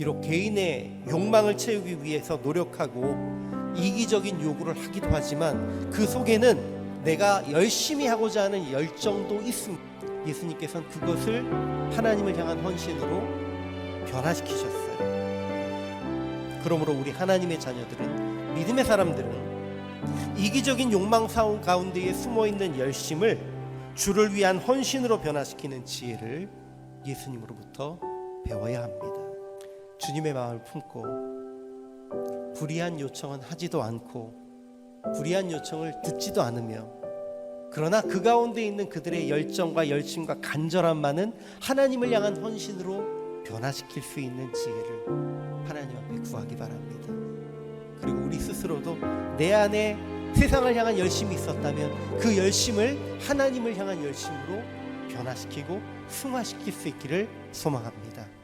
비록 개인의 욕망을 채우기 위해서 노력하고 이기적인 요구를 하기도 하지만 그 속에는 내가 열심히 하고자 하는 열정도 있습니다. 예수님께서는 그것을 하나님을 향한 헌신으로 변화시키셨어요. 그러므로 우리 하나님의 자녀들은 믿음의 사람들은 이기적인 욕망 사원 가운데에 숨어 있는 열심을 주를 위한 헌신으로 변화시키는 지혜를 예수님으로부터 배워야 합니다. 주님의 마음을 품고 불의한 요청은 하지도 않고 불의한 요청을 듣지도 않으며 그러나 그 가운데 있는 그들의 열정과 열심과 간절함만은 하나님을 향한 헌신으로 변화시킬 수 있는 지혜를 하나님 앞에 구하기 바랍니다. 그리고 우리 스스로도 내 안에 세상을 향한 열심이 있었다면 그 열심을 하나님을 향한 열심으로 변화시키고 승화시킬 수 있기를 소망합니다.